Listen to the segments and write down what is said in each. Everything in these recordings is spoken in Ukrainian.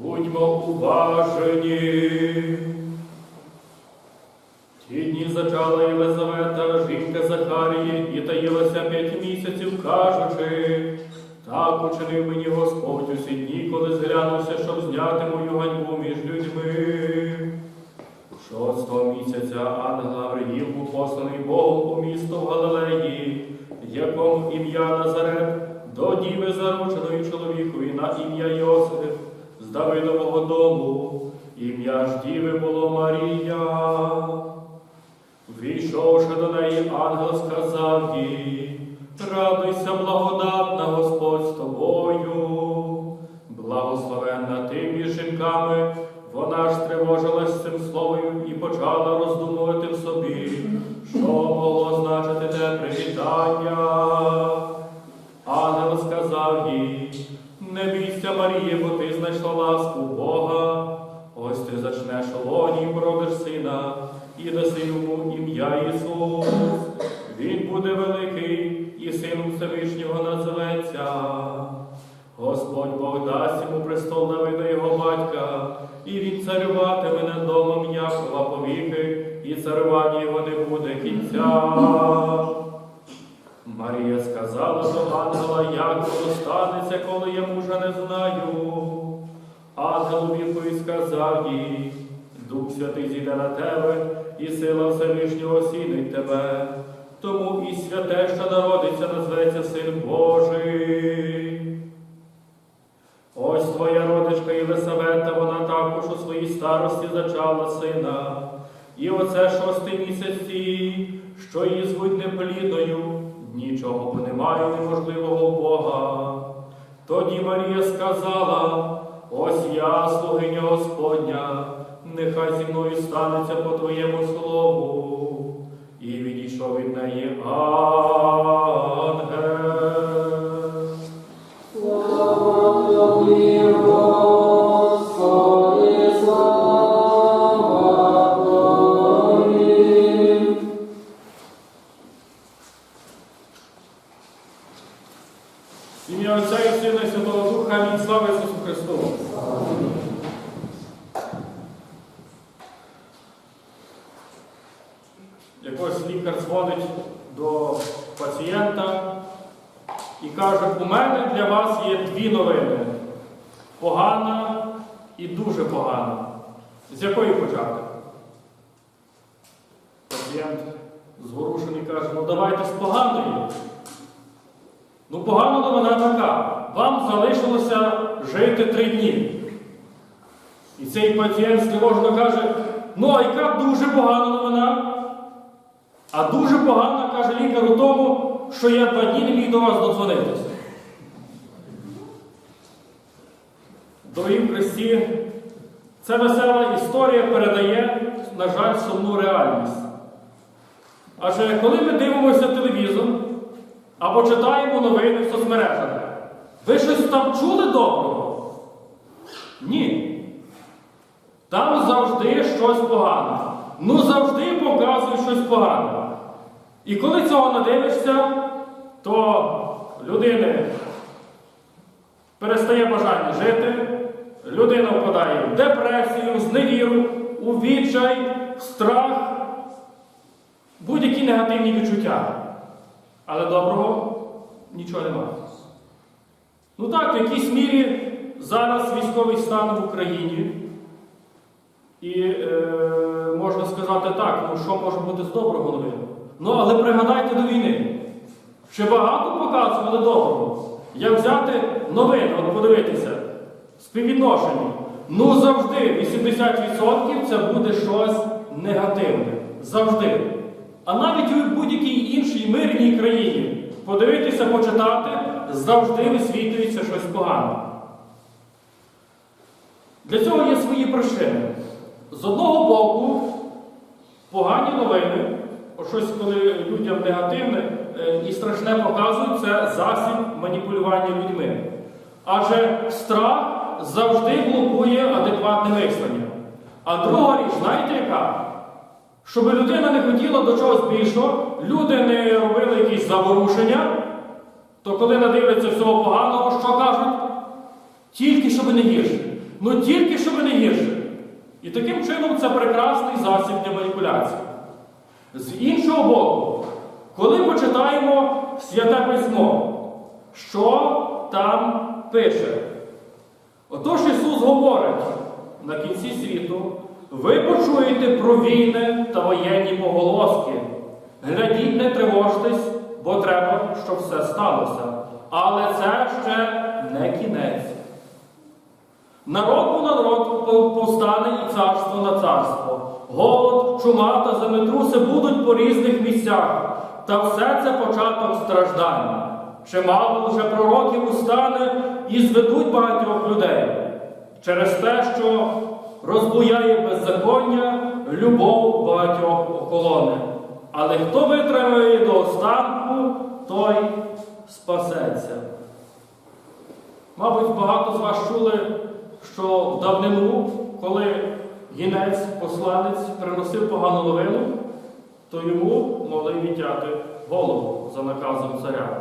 Будьмо уважені. Ті дні зачала Єлизавета, жінка Захарії, і таїлася п'ять місяців, кажучи, так учинив мені Господь усі дні, коли зглянувся, щоб зняти мою ганьбу між людьми. Шостого місяця ангел Гавриїл був посланий Богом у місто в Галилеї, якому ім'я Назарет, до діви зарученої чоловікові на ім'я Йосиф з Давидового дому. Ім'я ж діви було Марія. Війшовши до неї, ангел сказав їй, радуйся, благодатна Господь з тобою, благословенна ти між жінками, Він буде великий, і сином Всевишнього називеться. Господь Бог дасть йому престол Давида його батька, і він царюватиме над домом Якова повіки, і царювання його не буде кінця. Марія сказала до ангела, як воно станеться, коли я мужа не знаю. Ангел відповідь сказав їй, Дух Святий зійде на тебе, і сила Всевишнього осінить тебе. Тому і святе, що народиться, назветься Син Божий. Ось твоя родичка Єлисавета, вона також у своїй старості зачала сина. І оце шостий місяць її, що її звуть неплідною, нічого немає неможливого Бога. Тоді Марія сказала, ось я, слугиня Господня, нехай зі мною станеться по твоєму слову. І відійшов від неї пацієнта і каже, у мене для вас є дві новини. Погана і дуже погана. З якої почати? Пацієнт зворушений каже, ну давайте з поганої. Ну, погана новина така. Вам залишилося жити три дні. І цей пацієнт стривожено каже, ну а яка дуже погана новина? А дуже погана, каже лікар, у тому, що я два не міг до вас додзвонитися. Дорогі Христі, ця весела історія передає, на жаль, сумну реальність. Адже коли ми дивимося телевізор або читаємо новини в соцмережах, ви щось там чули доброго? Ні. Там завжди щось погане. Ну завжди показують щось погане. І коли цього надивишся, то людини перестає бажання жити, людина впадає в депресію, зневіру, у відчай, в страх, будь-які негативні відчуття. Але доброго нічого немає. Ну так, в якійсь мірі зараз військовий стан в Україні. І е, можна сказати так, ну що може бути з доброго новини? Ну, але пригадайте до війни. Ще багато показували доброго. Як взяти новини, от подивитися, співвідношення. Ну завжди 80% це буде щось негативне. Завжди. А навіть у будь-якій іншій мирній країні подивитися, почитати, завжди висвітлюється щось погане. Для цього є свої причини. З одного боку, погані новини, щось, коли людям негативне і страшне показують, це засіб маніпулювання людьми. Адже страх завжди блокує адекватне мислення. А друга річ, знаєте яка? Щоб людина не хотіла до чогось більшого, люди не робили якісь заворушення, то коли надивляться всього поганого, що кажуть? Тільки щоб не гірше. Ну тільки щоб не гірше. І таким чином це прекрасний засіб для маніпуляції. З іншого боку, коли почитаємо Святе Письмо, що там пише? Отож Ісус говорить на кінці світу, ви почуєте про війни та воєнні поголоски. Глядіть, не тривожтесь, бо треба, щоб все сталося. Але це ще не кінець. Народ на народ повстане і царство на царство. Голод, чума та землетруси будуть по різних місцях, та все це початок страждання. Чимало вже пророків устане і зведуть багатьох людей через те, що розбуяє беззаконня, любов багатьох охолоне. Але хто витримає до останку, той спасеться. Мабуть, багато з вас чули, що в давнину, коли гінець, посланець приносив погану новину, то йому могли відтяти голову за наказом царя.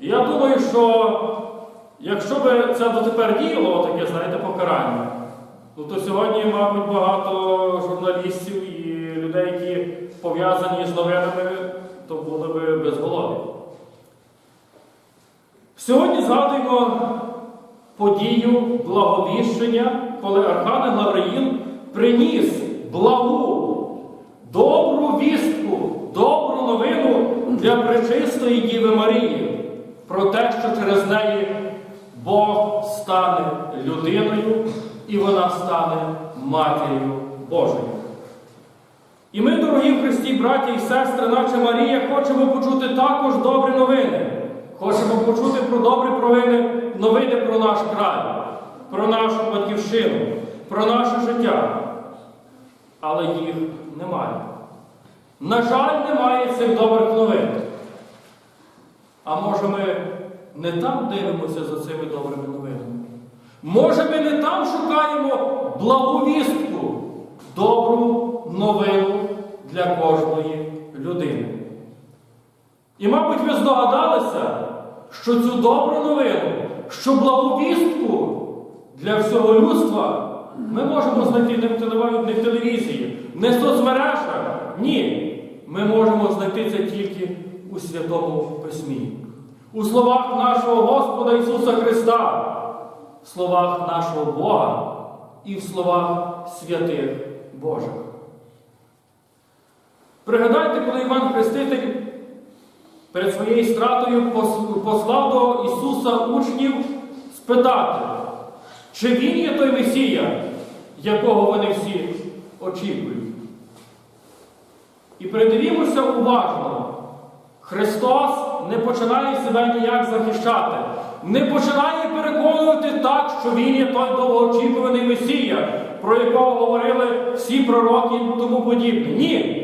І я думаю, що якщо би це дотепер діяло, таке, знаєте, покарання, ну, то сьогодні, мабуть, багато журналістів і людей, які пов'язані з новинами, то були би безголові. Сьогодні згадуємо подію благовіщення, коли Архангел Гавриїл приніс благу, добру вістку, добру новину для пречистої Діви Марії про те, що через неї Бог стане людиною і вона стане матір'ю Божою. І ми, дорогі Христі, браті і сестри, наче Марія, хочемо почути також добрі новини. Хочемо почути про добрі провини, новини про наш край, про нашу батьківщину, про наше життя. Але їх немає. На жаль, немає цих добрих новин. А може ми не там дивимося за цими добрими новинами? Може ми не там шукаємо благовістку, добру новину для кожної людини? І, мабуть, ви здогадалися, що цю добру новину, що благовістку для всього людства ми можемо знайти не в телевізії, не в соцмережах. Ні. Ми можемо знайти це тільки у Святому Письмі, у словах нашого Господа Ісуса Христа, в словах нашого Бога і в словах святих Божих. Пригадайте, коли Іван Хреститель перед своєю стратою послав до Ісуса учнів спитати, чи Він є той Месія, якого вони всі очікують. І придивімося уважно, Христос не починає себе ніяк захищати, не починає переконувати так, що Він є той довгоочікуваний Месія, про якого говорили всі пророки і тому подібне. Ні.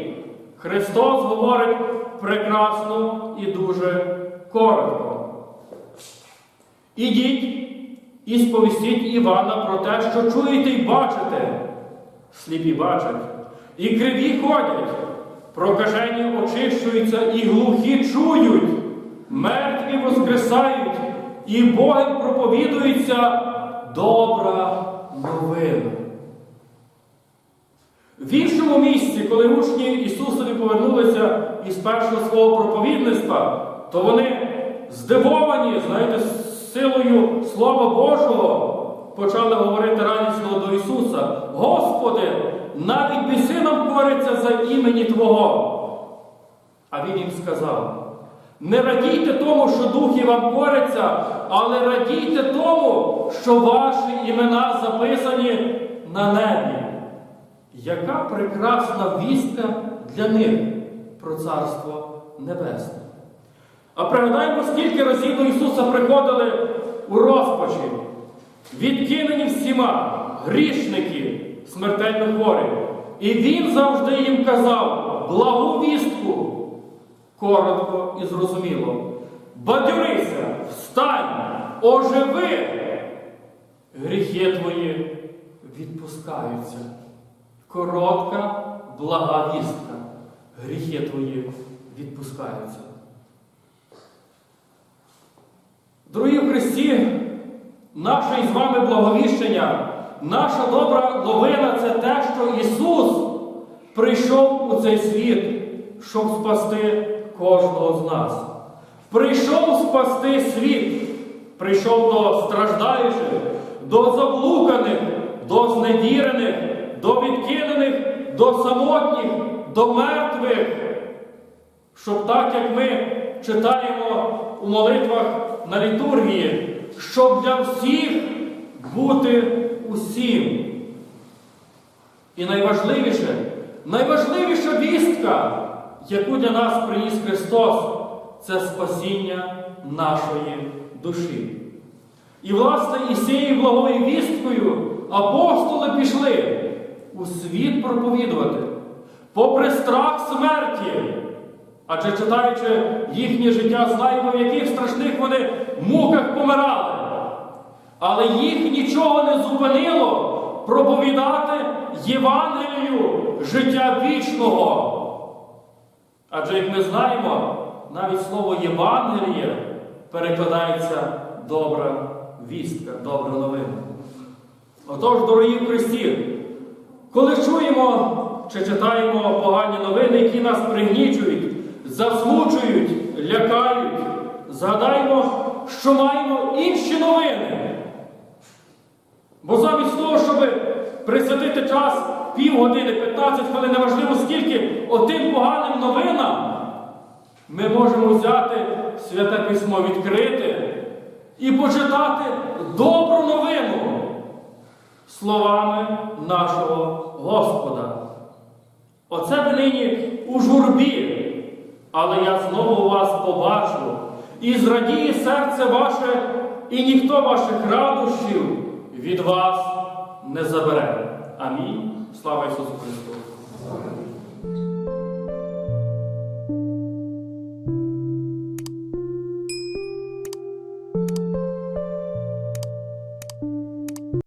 Христос говорить прекрасно і дуже коротко. Ідіть і сповістіть Івана про те, що чуєте і бачите. Сліпі бачать, і криві ходять, прокажені очищуються, і глухі чують, мертві воскресають, і Богом проповідується добра новина. В іншому місці, коли учні Ісусові повернулися із першого свого проповідництва, то вони здивовані, знаєте, силою Слова Божого почали говорити радісно до Ісуса: Господи, навіть біси нам кориться за імені Твого. А Він їм сказав: не радійте тому, що духи вам коряться, але радійте тому, що ваші імена записані на небі. Яка прекрасна вістка для них про Царство Небесне. А пригадаймо, скільки разів до Ісуса приходили у розпачі, відкинені всіма грішники, смертельно хворі. І Він завжди їм казав благу вістку, коротко і зрозуміло. Бадьорися, встань, оживи, гріхи твої відпускаються. Коротка, блага вістка. Гріхи твої відпускаються. Дорогі Христі, наше із вами благовіщення, наша добра новина це те, що Ісус прийшов у цей світ, щоб спасти кожного з нас. Прийшов спасти світ, прийшов до страждаючих, до заблуканих, до зневірених, до відкинених, до самотніх, до мертвих. Щоб так, як ми читаємо у молитвах на літургії, щоб для всіх бути усім. І найважливіше, найважливіша вістка, яку для нас приніс Христос, це спасіння нашої душі. І, власне, із цією благою вісткою апостоли пішли у світ проповідувати, попри страх смерті. Адже читаючи їхнє життя, знаємо, в яких страшних вони муках помирали. Але їх нічого не зупинило проповідати Євангелію життя вічного. Адже, як ми знаємо, навіть слово Євангеліє перекладається добра вістка, добра новина. Отож, дорогі Христі, коли чуємо чи читаємо погані новини, які нас пригнічують, засмучують, лякають, згадаймо, що маємо інші новини. Бо замість того, щоб присвятити час півгодини, 15 хвилин, неважливо скільки, отим поганим новинам, ми можемо взяти святе письмо відкрити і почитати добру новину словами нашого Господа. Оце ви нині у журбі, але я знову вас побачу, і зрадіє серце ваше, і ніхто ваших радощів від вас не забере. Амінь. Слава Ісусу Христу!